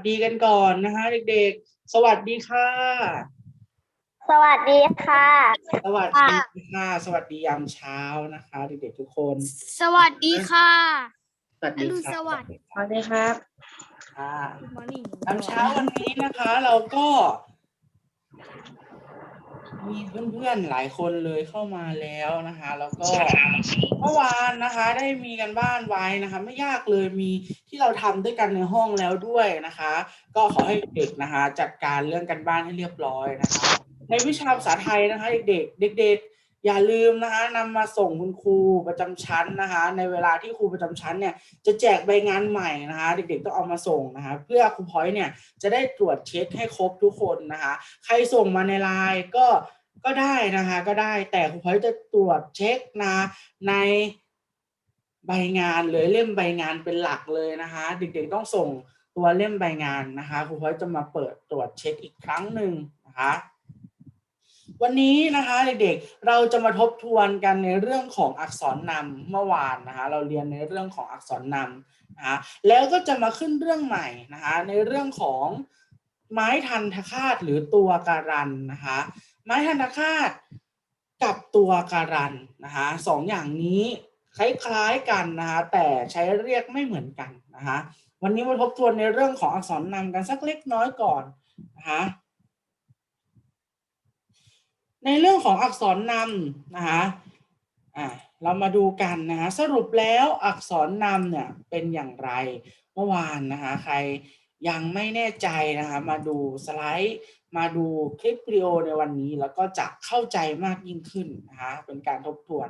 สวัสดีกันก่อนนะคะ เด็กๆ สวัสดีค่ะ สวัสดีค่ะ สวัสดีค่ะ สวัสดียามเช้านะคะ เด็กๆทุกคน สวัสดีค่ะ สวัสดีอรุณค่ะสวัสดิ์สวัสดีครับค่ะยามเช้าวันนี้นะคะ เราก็ มีเพื่อนๆหลายคนเลยเข้ามาแล้วนะคะ แล้วก็เมื่อวานนะคะ ได้มีกันบ้านไว้นะคะ ไม่ยากเลยมีที่เราทำด้วยกันในห้องแล้วด้วยนะคะ ก็ขอให้เด็กนะคะ จัดการเรื่องกันบ้านให้เรียบร้อยนะคะ ในวิชาภาษาไทยนะคะ เด็กๆเด็กๆ อย่าลืมนะคะนำมาส่งคุณครูประจำชั้นนะคะ ในเวลาที่ครูประจำชั้นเนี่ยจะแจกใบงานใหม่นะคะ เด็กๆต้องเอามาส่งนะคะ เพื่อครูพอยต์เนี่ยจะได้ตรวจเช็คให้ครบทุกคนนะคะ ใครส่งมาในไลน์ก็ก็ได้นะคะ ก็ได้แต่ครูพอยต์จะตรวจเช็คนะในใบงานเลยเล่มใบงานเป็นหลักเลยนะคะ เด็กๆต้องส่งตัวเล่มใบงานนะคะครูพอยต์จะมาเปิดตรวจเช็คอีกครั้งหนึ่งนะคะ วันนี้นะคะเด็กๆ เราจะมาทบทวนกันในเรื่องของอักษรนำเมื่อวานนะคะเราเรียนในเรื่องของอักษรนำนะคะแล้วก็จะมาขึ้นเรื่องใหม่นะคะในเรื่องของไม้ทันทคาตหรือตัวการันนะคะไม้ทันทคาตกับตัวการันนะคะสองอย่างนี้คล้ายๆกันนะคะแต่ใช้เรียกไม่เหมือนกันนะคะวันนี้มาทบทวนในเรื่องของอักษรนำกันสักเล็กน้อยก่อนนะคะ ในเรื่องของอักษรนำนะคะอ่าเรามาดูกันนะคะสรุปแล้วอักษรนำเนี่ยเป็นอย่างไรเมื่อวานนะคะใครยังไม่แน่ใจนะคะมาดูสไลด์มาดูคลิปวิดีโอในวันนี้แล้วก็จะเข้าใจมากยิ่งขึ้นนะคะเป็นการทบทวน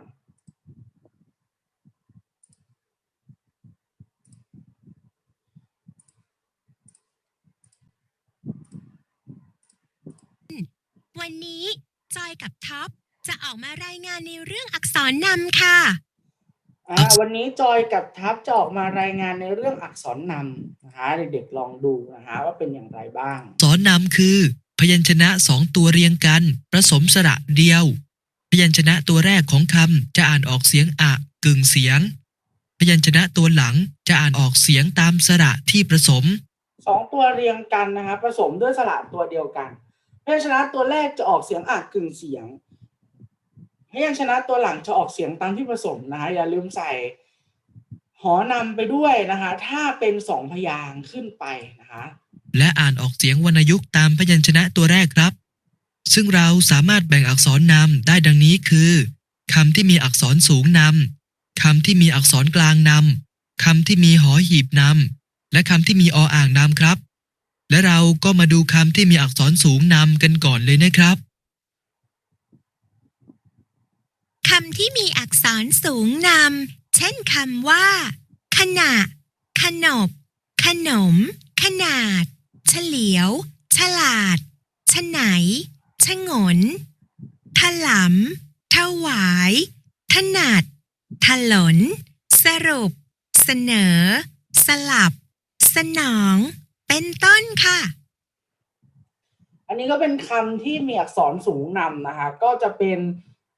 วันนี้ จอยกับท็อปจะออกมารายงานในเรื่องอักษรนำค่ะ อ่าวันนี้จอยกับทัพจะออกมารายงานในเรื่องอักษรนำนะคะเด็กๆลองดูนะคะว่าเป็นอย่างไรบ้าง สอนนำคือ พยัญชนะสองตัวเรียงกัน ผสมสระเดียว พยัญชนะตัวแรกของคำจะอ่านออกเสียงอะกึ่งเสียง พยัญชนะตัวหลังจะอ่านออกเสียงตามสระที่ผสม สองตัวเรียงกันนะคะผสมด้วยสระตัวเดียวกัน พยัญชนะตัวแรกจะออกเสียงอะกึ่งเสียงพยัญชนะตัวหลังจะออกเสียงตามที่ผสมนะคะอย่าลืมใส่หอนำไปด้วยนะคะ ถ้าเป็นสองพยางค์ขึ้นไปนะคะ และอ่านออกเสียงวรรณยุกต์ตามพยัญชนะตัวแรกครับ ซึ่งเราสามารถแบ่งอักษรนำได้ดังนี้คือคำที่มีอักษรสูงนำคำที่มีอักษรกลางนำคำที่มีหอหีบนำและคำที่มีออ่างนำครับ และเราก็มาดูคำที่มีอักษรสูงนำกันก่อนเลยนะครับ คำที่มีอักษรสูงนำเช่นคำว่า ขณะ ขนบ ขนม ขนาด เฉลียว ฉลาด ฉไหน ฉงน ถลำถวาย ถนัด ถลน สรุป เสนอ สลับ สนอง เป็นต้นค่ะ อันนี้ก็เป็นคำที่มีอักษรสูงนำนะคะ ก็จะเป็น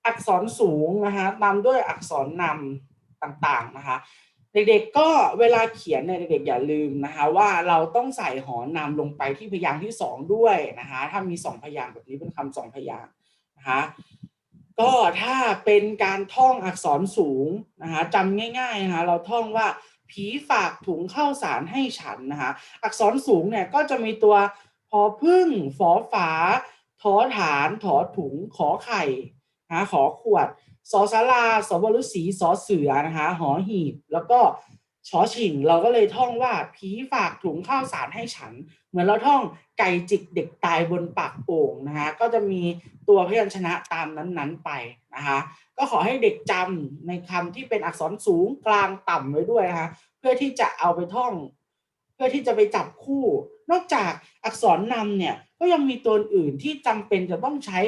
อักษรสูงนะคะตามด้วยอักษรนำต่างๆนะคะ เด็กๆก็เวลาเขียนเนี่ยเด็กๆอย่าลืมนะคะ ว่าเราต้องใส่หอนำลงไปที่พยางค์ที่สองด้วยนะคะ ถ้ามีสองพยางค์แบบนี้เป็นคำสองพยางค์นะคะก็ถ้าเป็นการท่องอักษรสูงนะคะจำง่ายๆนะคะเราท่องว่า ผีฝากถุงข้าวสารให้ฉันนะคะ อักษรสูงเนี่ยก็จะมีตัวพอพึ่งฝอฝาทอฐานถอถุงขอไข่นะขอขวดสอสาราสบรุษีสอเสือนะคะหอหีบแล้วก็ ชอฉิงเราก็เลยท่องว่าผีฝากถุงข้าวสารให้ฉัน เหมือนเราท่องไก่จิกเด็กตายบนปากโป่งนะคะก็จะมีตัวพยัญชนะตามนั้นๆไปนะคะก็ขอให้เด็กจำในคำที่เป็นอักษรสูงกลางต่ำไว้ด้วยนะคะเพื่อที่จะเอาไปท่อง เพื่อที่จะไปจับคู่ นอกจากอักษรนำเนี่ยก็ยังมีตัวอื่นที่จำเป็นจะต้องใช้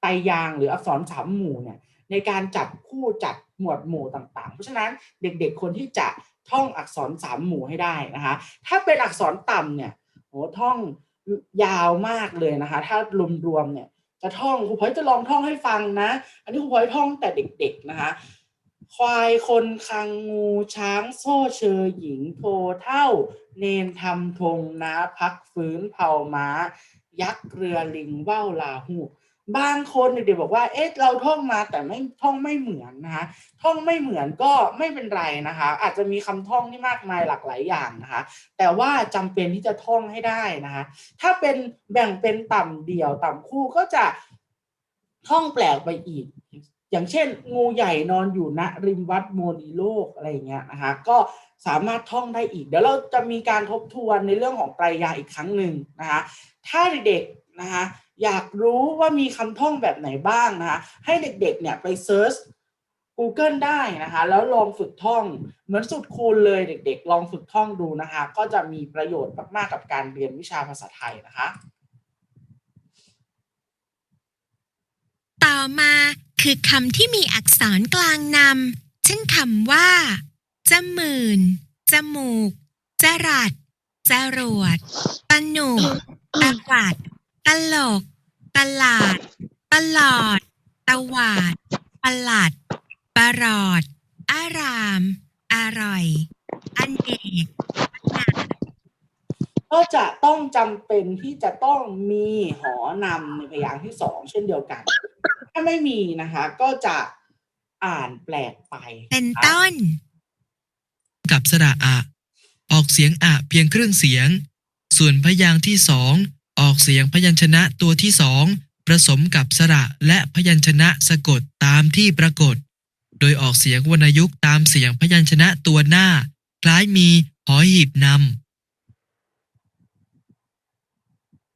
ไตยางหรืออักษรสามหมู่เนี่ยในการจับคู่จัด หมวดหมู่ต่างๆ เพราะฉะนั้นเด็กๆ คนที่จะท่องอักษรสามหมู่ให้ได้นะคะ ถ้าเป็นอักษรต่ำเนี่ยโหท่องยาวมากเลยนะคะ ถ้ารวมๆเนี่ยจะท่องครูพอยจะลองท่องให้ฟังนะ อันนี้ครูพอยท่องแต่เด็ก ๆนะคะ ควายคนคังงูช้างโซ่เชอหญิงโพเท่า เนนทำธงนาพักฟื้นเผาม้า ยักษ์เรือลิงว่าวลาหู บางคนเด็กๆบอกว่า เอ๊ะ เราท่องมาแต่ไม่ท่องไม่เหมือนนะคะ ท่องไม่เหมือนก็ไม่เป็นไรนะคะ อาจจะมีคำท่องที่มากมายหลากหลายอย่างนะคะ แต่ว่าจำเป็นที่จะท่องให้ได้นะคะ ถ้าเป็นแบ่งเป็นต่ำเดี่ยวต่ำคู่ก็จะท่องแปลกไปอีก อย่างเช่น งูใหญ่นอนอยู่ณริมวัดโมนีโลกอะไรเงี้ยนะคะ ก็สามารถท่องได้อีก เดี๋ยวเราจะมีการทบทวนในเรื่องของไตรยาอีกครั้งหนึ่งนะคะ ถ้าเด็กๆนะคะ อยากรู้ว่ามีคำท่องแบบไหนบ้างนะคะให้เด็กๆเนี่ยไปเซิร์ช Google ได้นะคะแล้วลองฝึกท่องเหมือนสุดคูณเลยเด็ก ๆ ลองฝึกท่องดูนะคะ ก็จะมีประโยชน์มากๆกับการเรียนวิชาภาษาไทยนะคะ ต่อมาคือคำที่มีอักษรกลางนำเช่นคำว่าจมื่นจมูก จรัดจรวดตะหนุกตะวัด ตลก ตลาด ตลอด ตวาด ประหลัด ประหลอด อาราม อร่อย อันเอกอนาถก็จะต้องจำเป็นที่จะต้องมีหอนำในพยางค์ที่สองเช่นเดียวกัน ถ้าไม่มีนะคะ ก็จะอ่านแปลกไป เป็นนะคะต้น กับสระอะ ออกเสียงอะเพียงครึ่งเสียง ส่วนพยางค์ที่สอง ออกเสียงพยัญชนะตัวที่สองผสมกับสระและพยัญชนะสะกดตามที่ปรากฏ โดยออกเสียงวรรณยุกต์ตามเสียงพยัญชนะตัวหน้า คล้ายมีหอหีบนำ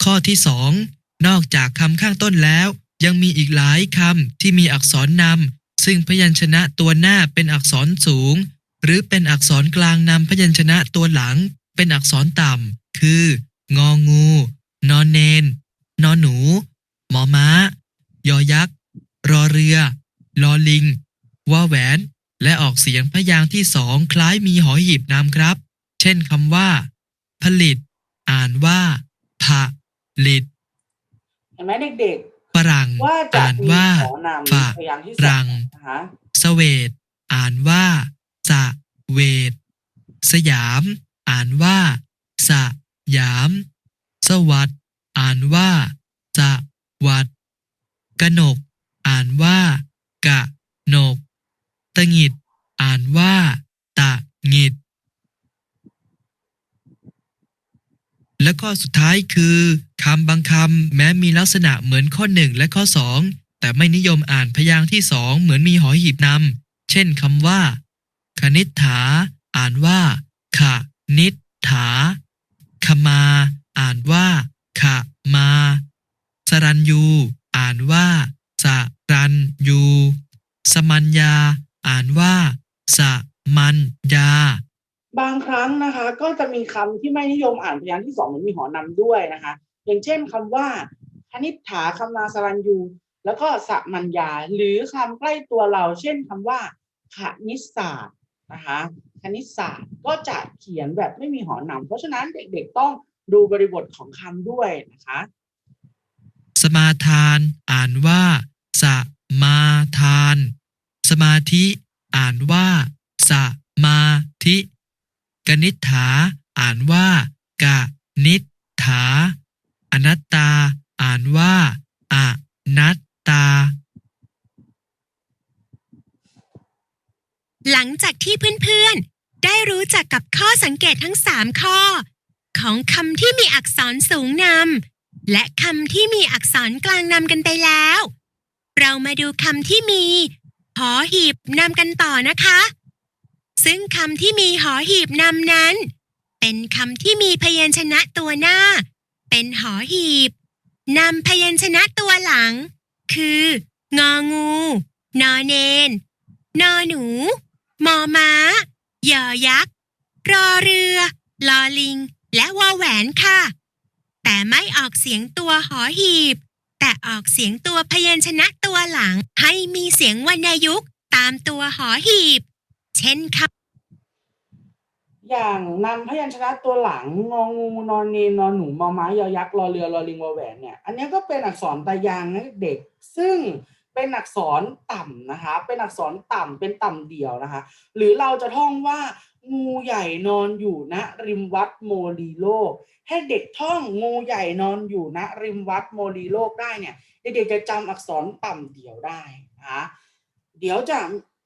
ข้อที่สองนอกจากคำข้างต้นแล้ว ยังมีอีกหลายคำที่มีอักษรนำซึ่งพยัญชนะตัวหน้าเป็นอักษรสูง หรือเป็นอักษรกลางนำพยัญชนะตัวหลัง เป็นอักษรต่ำ คือ งองู นอนเนน นอนหนู หมอม้า ยอยักษ์ รอเรือ ลอลิงวอแหวน และออกเสียงพยางค์ที่สองคล้ายมีหอหีบนำครับ เช่นคำว่า ผลิต อ่านว่าผะลิดเห็นไหมเด็กฝรั่งๆว่าจะอ่านมีว่าหอนำฝะในพยางค์ที่สรัองงนะคะสเวดอ่านว่าสะเวดสยาม อ่านว่าสะยาม สวัสดอ่านว่าสะวัดกนก อ่านว่า กะนกตะหงิด อ่านว่า ตะหงิด และข้อสุดท้ายคือคำบางคำแม้มีลักษณะเหมือนข้อหนึ่งและข้อสองแต่ไม่นิยมอ่านพยางค์ที่สองเหมือนมีหอหีบนำเช่นคำว่า คณิษฐา อ่านว่าขะนิษฐาขมา อ่านว่าขะมา สรัญยู อ่านว่า สรัญยู สมัญญา อ่านว่า สมัญญา บางครั้งนะคะ ก็จะมีคำที่ไม่นิยมอ่านพยางค์ที่สองหมือนมีหอนำด้วยนะคะ อย่างเช่นคำว่าคณิษฐาคำนาสรัญยู แล้วก็สมัญญา หรือคำใกล้ตัวเรา เช่นคำว่าคณิตศาสตร์นะคะคณิตศาสตร์ก็จะเขียนแบบไม่มีหอนำเพราะฉะนั้นเด็กๆต้อง ดูบริบทของคำด้วยนะคะ สมาทาน อ่านว่า สมาทาน สมาธิ อ่านว่า สมาธิ กนิษฐา อ่านว่ากะนิษฐา อนัตตา อ่านว่า อนัตตา หลังจากที่เพื่อนๆ ได้รู้จักกับข้อสังเกตทั้ง 3 ข้อ ของคำที่มีอักษรสูงนำและคำที่มีอักษรกลางนำกันไปแล้ว เรามาดูคำที่มีหอหีบนำกันต่อนะคะ ซึ่งคำที่มีหอหีบนำนั้น เป็นคำที่มีพยัญชนะตัวหน้า เป็นหอหีบนำพยัญชนะตัวหลัง คืององูนอเนนนอหนูมอม้ายอยักษ์รอเรือ ลอลิง และวอแหวนค่ะ แต่ไม่ออกเสียงตัวหอหีบ แต่ออกเสียงตัวพยัญชนะตัวหลัง ให้มีเสียงวรรณยุกต์ตามตัวหอหีบ เช่นคอย่างนำพยัญชนะตัวหลังงองูนอนเนนนอนหนูมอม้ายอยักษ์รอเรือรอลิงวอแหวนเนี่ยอันนี้ก็เป็นอักษรตายางนะเด็ก ซึ่งเป็นอักษรต่ำนะคะ เป็นอักษรต่ำเป็นต่ำเดียวนะคะ หรือเราจะท่องว่า งูใหญ่นอนอยู่ณริมวัดโมลีโลก ให้เด็กท่องงูใหญ่นอนอยู่ณริมวัดโมลีโลกได้เนี่ยเด็กๆจะจำอักษรต่ำเดี่ยวได้นะเดี๋ยวจะ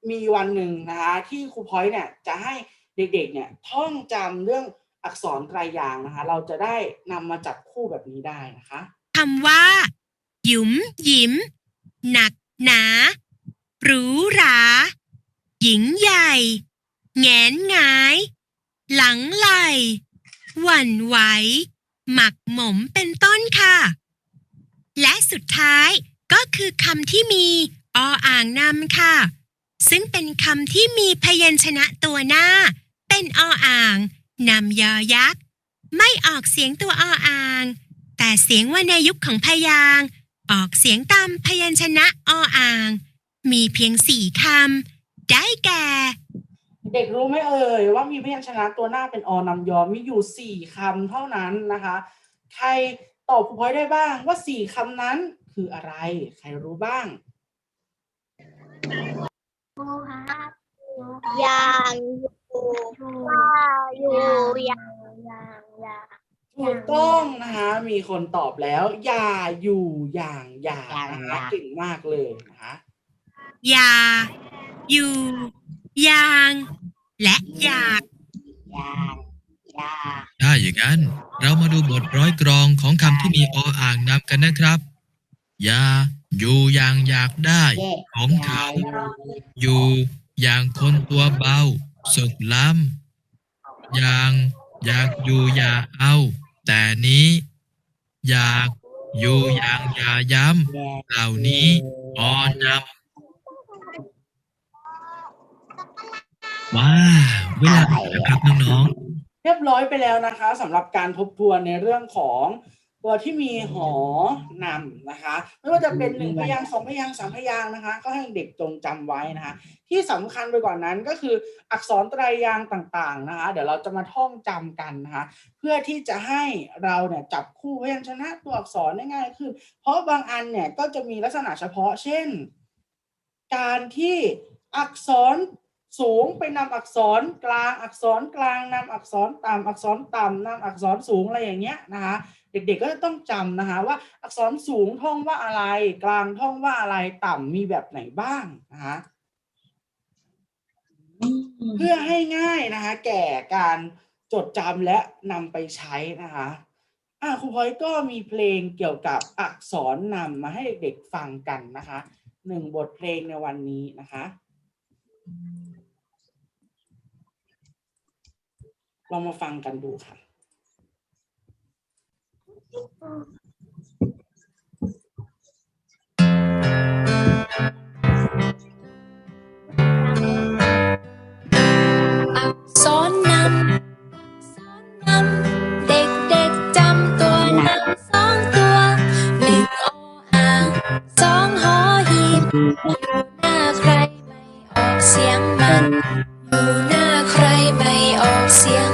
มีวันหนึ่งนะคะที่ครูพอยเนี่ยจะให้เด็กๆเนี่ยท่องจำเรื่องอักษรไตรยางนะคะ เราจะได้นำมาจับคู่แบบนี้ได้นะคะคำว่า หยุมหยิม หนักหนา หรูหรา หญิงใหญ่ แงนงาย หลังไหลหวั่นไหว หมักหมมเป็นต้นค่ะ และสุดท้ายก็คือคำที่มีออ่างนำค่ะ ซึ่งเป็นคำที่มีพยัญชนะตัวหน้า เป็นออ่างนำยอยักษ์ ไม่ออกเสียงตัวออ่าง แต่เสียงวรรณยุกต์ของพยางออกเสียงตามพยัญชนะออ่าง มีเพียงสี่คำ ได้แก่ เด็กรู้ไหมเอ่ยว่ามีพยัญชนะตัวหน้าเป็นอนำยอมมีอยู่สี่คำเท่านั้นนะคะ ใครตอบครูพอยได้บ้างว่าสี่คำนั้นคืออะไร ใครรู้บ้างอย่างอยู่อยู่ยางอย่างอย่างถูกต้องนะคะ มีคนตอบแล้ว อย่าอยู่อย่างอย่างนะคะเก่งมากเลยนะคะยาอยู่ ยาง และอยากถ้าอย่างนั้น เรามาดูบทร้อยกรองของคำที่มีออ่างนำกันนะครับอย่าอยู่อย่างอยากได้ของเขา อยู่อย่างคนตัวเบา สุขล้ำอย่างอยากอยู่อย่าเอา แต่นี้ อยากอยู่อย่างอย่าย้ำเหล่านี้ออนำ ว้าวเวลาหมดแล้วครับน้องๆเรียบร้อยไปแล้วนะคะสำหรับการทบทวนในเรื่องของตัวที่มีหอนำนะคะ ไม่ว่าจะเป็นหนึ่งพยางค์สองพยางค์สามพยางค์นะคะ ก็ให้เด็กจงจำไว้นะคะ ที่สำคัญไปกว่านั้นก็คืออักษรไตรยางค์ต่างๆนะคะ เดี๋ยวเราจะมาท่องจำกันนะคะ เพื่อที่จะให้เราเนี่ยจับคู่พยัญชนะตัวอักษรได้ง่ายขึ้น เพราะบางอันเนี่ยก็จะมีลักษณะเฉพาะ เช่น การที่อักษร สูงไปนำอักษรกลางอักษรกลางนำอักษรต่ำอักษรต่ำนำอักษรสูงอะไรอย่างเงี้ยนะคะเด็กๆก็จะต้องจำนะคะว่าอักษรสูงท่องว่าอะไร กลางท่องว่าอะไรต่ำมีแบบไหนบ้างนะคะเพื่อให้ง่ายนะคะ แก่การจดจำและนำไปใช้นะคะอะครูพลอยก็มีเพลงเกี่ยวกับอักษรนำมาให้เด็กๆฟังกันนะคะหนึ่งบทเพลงในวันนี้นะคะ ลองมาฟังกันดูค่ะอักษรนำอักษรนำเด็กๆจำตัวนำสองตัวหนึ่งโออ่างสองหอหีบอยู่หน้าใครไม่ออกเสียงมันอยู่หน้าใครไม่ออกเสียง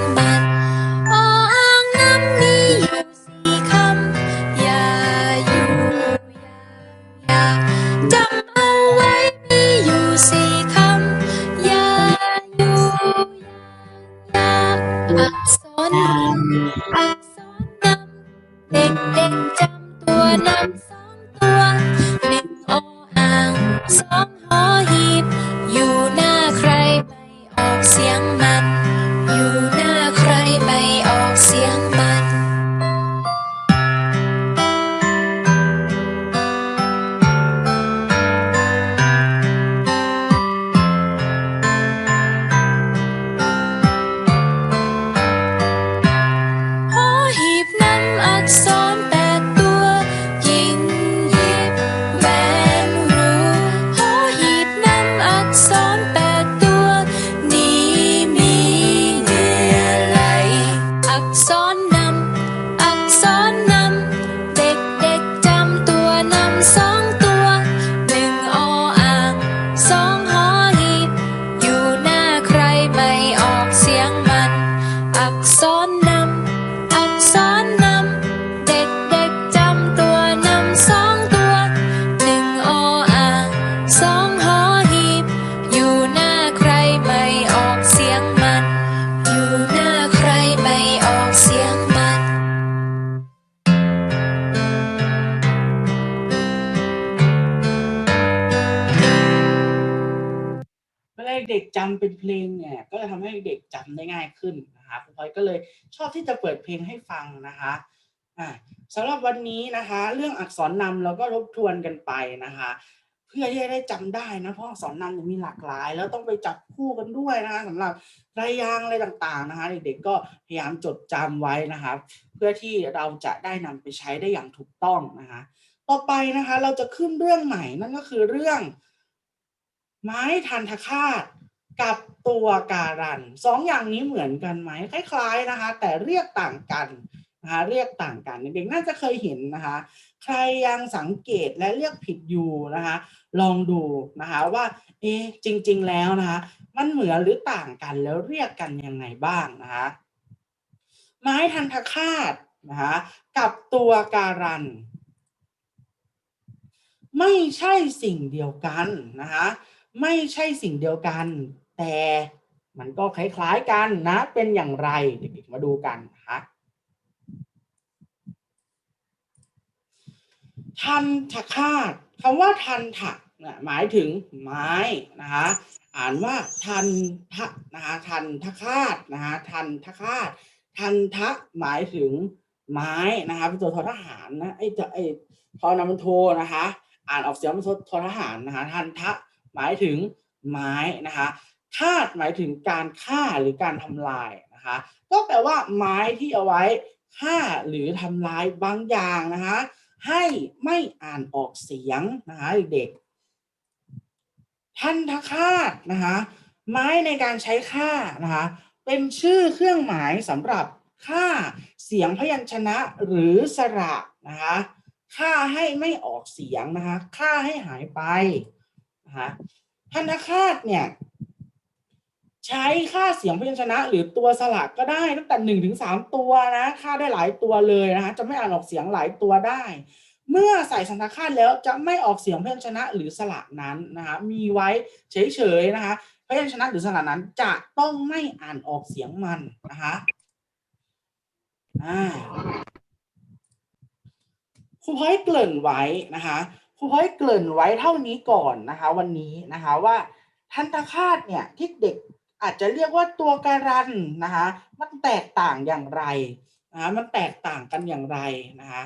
จำเป็นเพลงเนี่ยก็จะทำให้เด็กจำได้ง่ายขึ้นนะคะครูพลอยก็เลยชอบที่จะเปิดเพลงให้ฟังนะคะอ่าสำหรับวันนี้นะคะ เรื่องอักษรนำเราก็ทบทวนกันไปนะคะ เพื่อที่จะได้จำได้นะเพราะอักษรนำมีหลากหลาย แล้วต้องไปจับคู่กันด้วยนะคะสำหรับรายยางอะไรต่างๆนะคะ เด็กๆก็พยายามจดจำไว้นะคะ เพื่อที่เราจะได้นำไปใช้ได้อย่างถูกต้องนะคะ ต่อไปนะคะเราจะขึ้นเรื่องใหม่นั่นก็คือเรื่องไม้ทันทคาต กับตัวการันสองอย่างนี้เหมือนกันไหมคล้าย ๆนะคะ แต่เรียกต่างกันนะคะเรียกต่างกันเด็กๆน่าจะเคยเห็นนะคะ ใครยังสังเกตและเรียกผิดอยู่นะคะ ลองดูนะคะว่าเอ๊จริง ๆ แล้วนะคะ มันเหมือนหรือต่างกันแล้วเรียกกันยังไงบ้างนะคะไม้ทันทคาตนะคะกับตัวการัน ไม่ใช่สิ่งเดียวกันนะคะไม่ใช่สิ่งเดียวกัน แต่มันก็คล้ายๆกันนะเป็นอย่างไรเด็กๆมาดูกันนะคะทันทคาตคำว่าทันทะนะหมายถึงไม้นะคะอ่านว่าทันทะนะคะทันทคาตนะคะทันทคาตทันทะหมายถึงไม้นะคะเป็นตัวทอทหารนะไอ้จะไอ้ทอนามันโทนะคะ อ่านออกเสียงเป็นทอทหารนะคะทันทะหมายถึงไม้นะคะ คาดหมายถึงการฆ่าหรือการทำลายนะคะก็แปลว่าไม้ที่เอาไว้ฆ่าหรือทำลายบางอย่างนะคะให้ไม่อ่านออกเสียงนะคะเด็กทันทคาตนะคะไม้ในการใช้ฆ่านะคะเป็นชื่อเครื่องหมายสำหรับฆ่าเสียงพยัญชนะหรือสระนะคะฆ่าให้ไม่ออกเสียงนะคะฆ่าให้หายไปนะคะทันทคาตเนี่ย ใช้ค่าเสียงพยัญชนะ หรือตัวสระก็ได้ตั้งแต่หนึ่งถึงสามตัวนะค่าได้หลายตัวเลยนะคะจะไม่อ่านออกเสียงหลายตัวได้ เมื่อใส่สันทคาตแล้วจะไม่ออกเสียงพยัญชนะหรือสระนั้นนะคะมีไว้เฉยๆนะคะพยัญชนะหรือสระนั้นจะต้องไม่อ่านออกเสียงมันนะคะอ่าครูพ้อยเกริ่นไว้นะคะครูพ้อยเกริ่นไว้เท่านี้ก่อนนะคะ วันนี้นะคะว่าทันตคาตเนี่ยที่เด็ก อาจจะเรียกว่าตัวการันนะคะมันแตกต่างอย่างไรนะคะมันแตกต่างกันอย่างไรนะคะ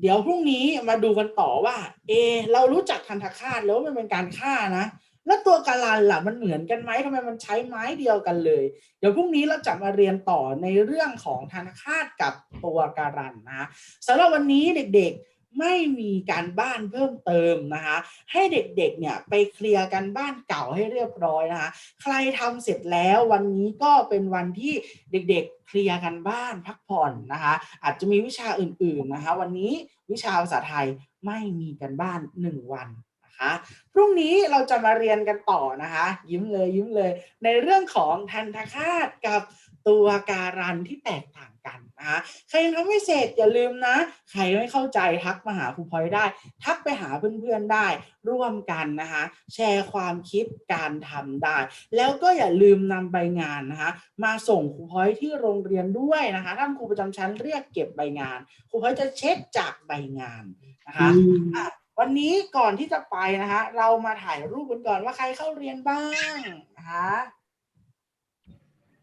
เดี๋ยวพรุ่งนี้มาดูกันต่อว่า เอ เรารู้จักทันตคาตแล้วมันเป็นการฆ่านะแล้วตัวการันล่ะมันเหมือนกันไหมทำไมมันใช้ไม้เดียวกันเลย เดี๋ยวพรุ่งนี้เราจะมาเรียนต่อในเรื่องของธนาคาตกับตัวการันนะสำหรับวันนี้เด็กๆ ไม่มีการบ้านเพิ่มเติมนะคะ ให้เด็กๆเนี่ยไปเคลียร์กันบ้านเก่าให้เรียบร้อยนะคะ ใครทำเสร็จแล้ววันนี้ก็เป็นวันที่เด็กๆเคลียร์กันบ้านพักผ่อนนะคะ อาจจะมีวิชาอื่นๆนะคะ วันนี้วิชาภาษาไทยไม่มีกันบ้านหนึ่งวันนะคะพรุ่งนี้เราจะมาเรียนกันต่อนะคะ ยิ้มเลยยิ้มเลย ในเรื่องของทันทคาตกับ ตัวการันที่แตกต่างกันนะคะใครยังทำไม่เสร็จอย่าลืมนะ ใครไม่เข้าใจทักมาหาครูพลอยได้ ทักไปหาเพื่อนๆได้ ร่วมกันนะคะ แชร์ความคิดการทำได้ แล้วก็อย่าลืมนำใบงานนะคะ มาส่งครูพลอยที่โรงเรียนด้วยนะคะท่านครูประจำชั้นเรียกเก็บใบงานครูพลอยจะเช็คจากใบงานนะคะอะวันนี้ก่อนที่จะไปนะคะ เรามาถ่ายรูปกันก่อนว่าใครเข้าเรียนบ้างนะคะ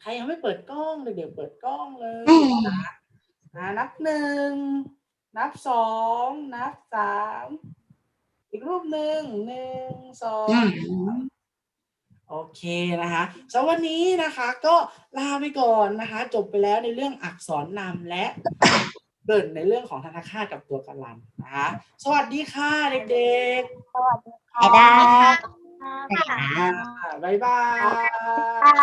ใครยังไม่เปิดกล้องเด็กๆเปิดกล้องเลยนะคะอะนับหนึ่ง นับสอง นับสาม อีกรูปหนึ่งหนึ่งสองโอเคนะคะสำหรับวันนี้นะคะก็ลาไปก่อนนะคะ จบไปแล้วในเรื่องอักษรนำและเกริ่นในเรื่องของธนาคารกับตัวกันลันนะคะ สวัสดีค่ะเด็กๆ สวัสดีค่ะ อ่าบ๊ายบาย ค่ะ